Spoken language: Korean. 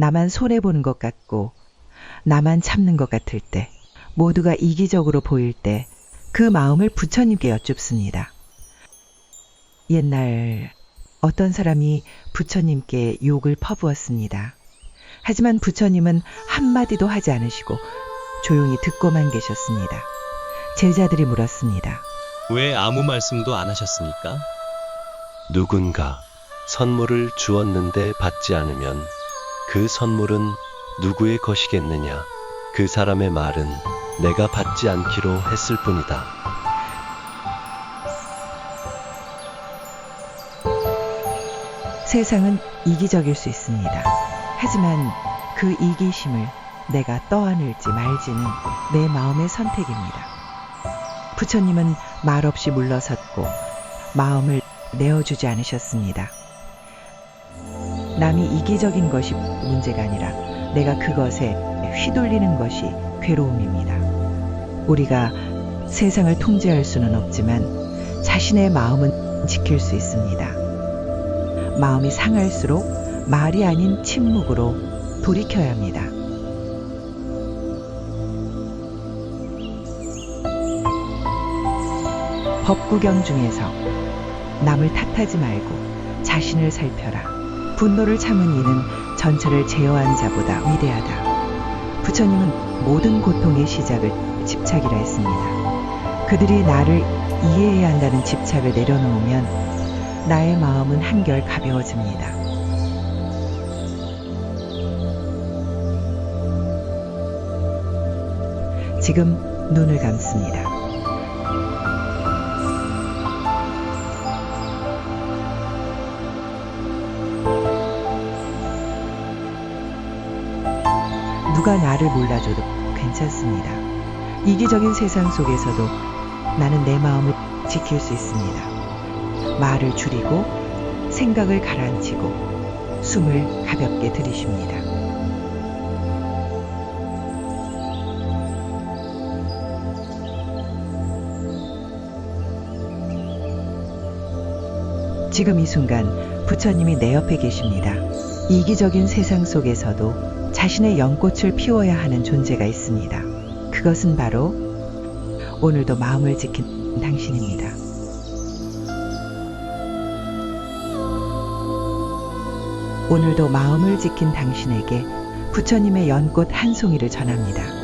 나만 손해보는 것 같고 나만 참는 것 같을 때 모두가 이기적으로 보일 때 그 마음을 부처님께 여쭙습니다. 옛날 어떤 사람이 부처님께 욕을 퍼부었습니다. 하지만 부처님은 한마디도 하지 않으시고 조용히 듣고만 계셨습니다. 제자들이 물었습니다. 왜 아무 말씀도 안 하셨습니까? 누군가 선물을 주었는데 받지 않으면 그 선물은 누구의 것이겠느냐? 그 사람의 말은 내가 받지 않기로 했을 뿐이다. 세상은 이기적일 수 있습니다. 하지만 그 이기심을 내가 떠안을지 말지는 내 마음의 선택입니다. 부처님은 말없이 물러섰고 마음을 내어주지 않으셨습니다. 남이 이기적인 것이 문제가 아니라 내가 그것에 휘둘리는 것이 괴로움입니다. 우리가 세상을 통제할 수는 없지만 자신의 마음은 지킬 수 있습니다. 마음이 상할수록 말이 아닌 침묵으로 돌이켜야 합니다. 법구경 중에서 남을 탓하지 말고 자신을 살펴라. 분노를 참은 이는 전철을 제어한 자보다 위대하다. 부처님은 모든 고통의 시작을 집착이라 했습니다. 그들이 나를 이해해야 한다는 집착을 내려놓으면 나의 마음은 한결 가벼워집니다. 지금 눈을 감습니다. 누가 나를 몰라줘도 괜찮습니다. 이기적인 세상 속에서도 나는 내 마음을 지킬 수 있습니다. 말을 줄이고 생각을 가라앉히고 숨을 가볍게 들이쉽니다. 지금 이 순간 부처님이 내 옆에 계십니다. 이기적인 세상 속에서도 자신의 연꽃을 피워야 하는 존재가 있습니다. 그것은 바로 오늘도 마음을 지킨 당신입니다. 오늘도 마음을 지킨 당신에게 부처님의 연꽃 한 송이를 전합니다.